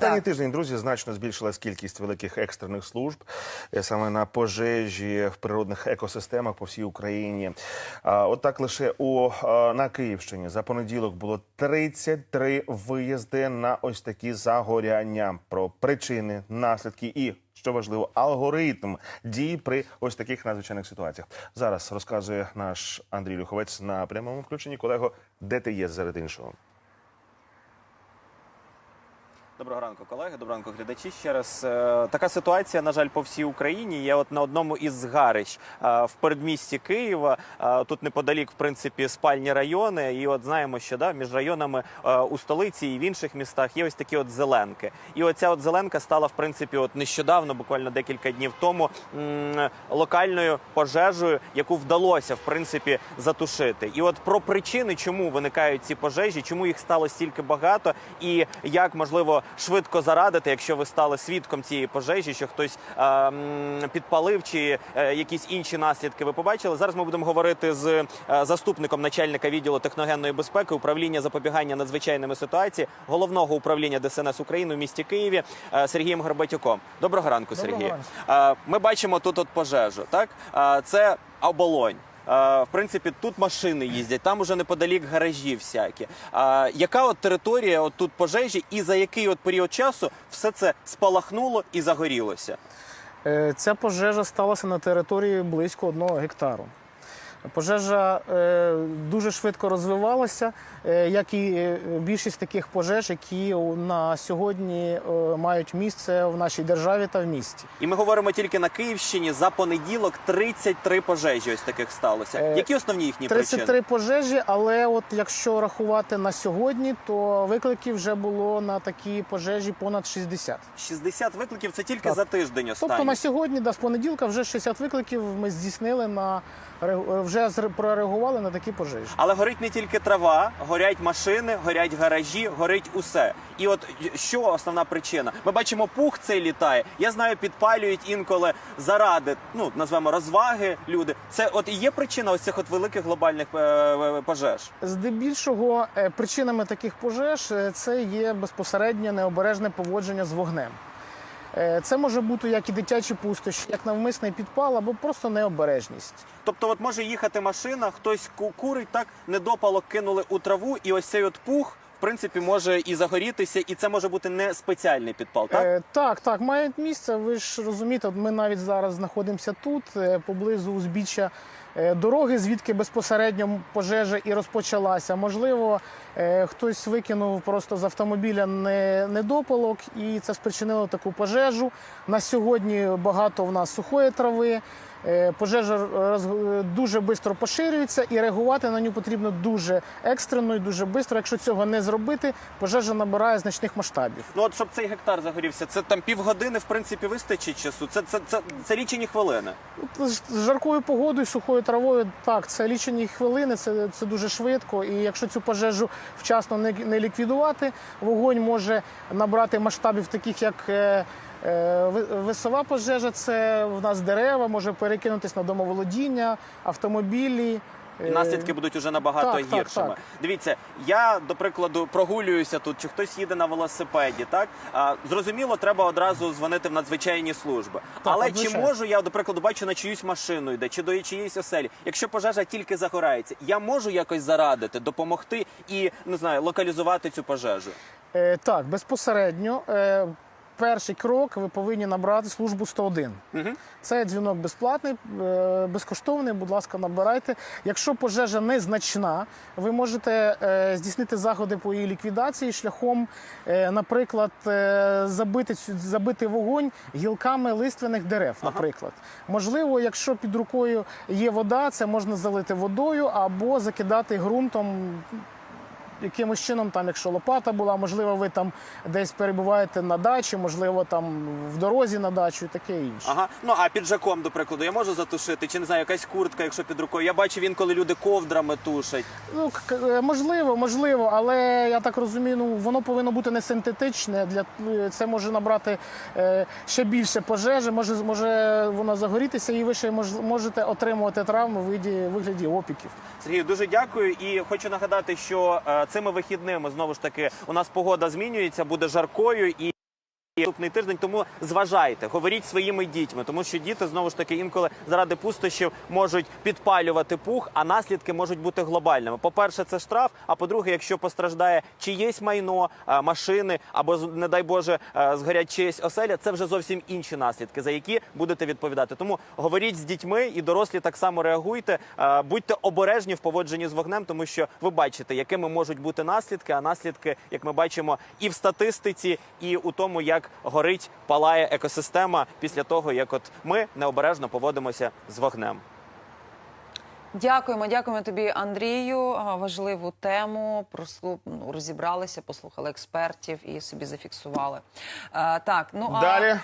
Останній тиждень, друзі, значно збільшилась кількість великих екстрених служб е, саме на пожежі в природних екосистемах по всій Україні. От так лише у на Київщині за понеділок було 33 виїзди на ось такі загоряння. Про причини, наслідки і що важливо, алгоритм дій при ось таких надзвичайних ситуаціях. Зараз розказує наш Андрій Люховець на прямому включенні. Колего, де ти є серед іншого? Доброго ранку, колеги. Доброго ранку, глядачі. Ще раз Е, така ситуація, на жаль, по всій Україні. Я от на одному із згарищ е, в передмісті Києва. Е, Тут неподалік, в принципі, спальні райони. І от знаємо, що да, між районами у столиці і в інших містах є ось такі от зеленки. І оця от зеленка стала, в принципі, от нещодавно, буквально декілька днів тому, локальною пожежею, яку вдалося в принципі затушити. І от про причини, чому виникають ці пожежі, чому їх стало стільки багато, і як можливо швидко зарадити, якщо ви стали свідком цієї пожежі, що хтось е, підпалив чи е, якісь інші наслідки ви побачили. Зараз ми будемо говорити з е, заступником начальника відділу техногенної безпеки управління запобігання надзвичайними ситуації головного управління ДСНС України в місті Києві е, Сергієм Горбатюком. Доброго ранку, Доброго ранку. Е, Ми бачимо тут от пожежу. Так Е, це оболонь. В принципі, тут машини їздять, там уже неподалік гаражі всякі. А яка от територія от тут пожежі, і за який от період часу все це спалахнуло і загорілося? Е, Ця пожежа сталася на території близько одного гектару. Пожежа е, дуже швидко розвивалася, е, як і е, більшість таких пожеж, які на сьогодні мають місце в нашій державі та в місті. І ми говоримо тільки на Київщині. За понеділок 33 пожежі ось таких сталося. Які основні їхні 33 причини? пожежі, але от якщо рахувати на сьогодні, то викликів вже було на такі пожежі понад 60. 60 викликів це тільки Так. за тиждень останній. Тобто на сьогодні, да, з понеділка, вже 60 викликів ми здійснили на ре- вже прореагували на такі пожежі. Але горить не тільки трава, горять машини, горять гаражі, горить усе. І от що основна причина? Ми бачимо, пух цей літає. Я знаю, підпалюють інколи заради, ну назвемо розваги. Люди. Це от і є причина ось цих от великих глобальних е, е, пожеж. Здебільшого е, причинами таких пожеж це є безпосередньо необережне поводження з вогнем. Е, Це може бути як і дитячі пустощі, як навмисний підпал або просто необережність. Тобто, от може їхати машина, хтось ку- курить, так недопалок кинули у траву, і ось цей от пух. В принципі, може і загорітися, і це може бути не спеціальний підпал, так? Е, так, так, мають місце. Ви ж розумієте, ми навіть зараз знаходимося тут, е, поблизу узбіччя дороги, звідки безпосередньо пожежа і розпочалася. Можливо, е, хтось викинув просто з автомобіля недопалок, і це спричинило таку пожежу. На сьогодні багато в нас сухої трави. Е, Пожежа дуже швидко поширюється, і реагувати на нього потрібно дуже екстрено і дуже швидко. Якщо цього не зробити, пожежа набирає значних масштабів. Ну от щоб цей гектар загорівся, це там півгодини, в принципі, вистачить часу. Це, це, це, це лічені хвилини. З жаркою погодою, сухою травою, так, це лічені хвилини, це, це дуже швидко. І якщо цю пожежу вчасно не, не ліквідувати, вогонь може набрати масштабів, таких як е, е, ви- висова пожежа, це в нас дерева, може перекинутись на домоволодіння, автомобілі. І Е, наслідки будуть уже набагато так, так, гіршими. так. Дивіться, я до прикладу прогулююся тут, чи хтось їде на велосипеді. Так а, зрозуміло, треба одразу дзвонити в надзвичайні служби. Але чи можу я, до прикладу, бачу на чиюсь машину йде, чи до чиєїсь оселі? Якщо пожежа тільки загорається, я можу якось зарадити, допомогти і не знаю, локалізувати цю пожежу. Е, так, безпосередньо. Е, Перший крок ви повинні набрати службу 101. Угу. Це дзвінок безплатний, е, безкоштовний. Будь ласка, набирайте. Якщо пожежа незначна, ви можете е, здійснити заходи по її ліквідації шляхом, е, наприклад, забити забити вогонь гілками лиственних дерев. Наприклад, можливо, якщо під рукою є вода, це можна залити водою або закидати ґрунтом. Якимось чином, там, якщо лопата була, можливо, ви там десь перебуваєте на дачі, можливо, там в дорозі на дачу і таке інше. Ага, ну а піджаком, до прикладу, я можу затушити, чи не знаю, якась куртка, якщо під рукою. Я бачив інколи люди ковдрами тушать. Ну, е, можливо, можливо, але я так розумію, ну воно повинно бути не синтетичне. Для е, це може набрати е, ще більше пожежі, може, може воно загорітися, і ви ще мож, можете отримувати травми в виді вигляді опіків. Сергію, дуже дякую. І хочу нагадати, що е, цими вихідними знову ж таки у нас погода змінюється, буде жаркою і. Наступний тиждень. Тому зважайте, говоріть своїми дітьми, тому що діти знову ж таки інколи заради пустощів можуть підпалювати пух, а наслідки можуть бути глобальними. По-перше, це штраф. А по-друге, якщо постраждає чиєсь майно, е, машини або не дай Боже е, згорять чиєсь оселя, це вже зовсім інші наслідки, за які будете відповідати. Тому говоріть з дітьми і дорослі так само реагуйте. Е, Будьте обережні в поводженні з вогнем, тому що ви бачите, якими можуть бути наслідки. А наслідки, як ми бачимо, і в статистиці, і у тому, як горить, палає екосистема після того, як от ми необережно поводимося з вогнем. Дякуємо, дякуємо тобі, Андрію. Важливу тему прослу... ну, розібралися, послухали експертів і собі зафіксували. А, так, ну а Далі, далі.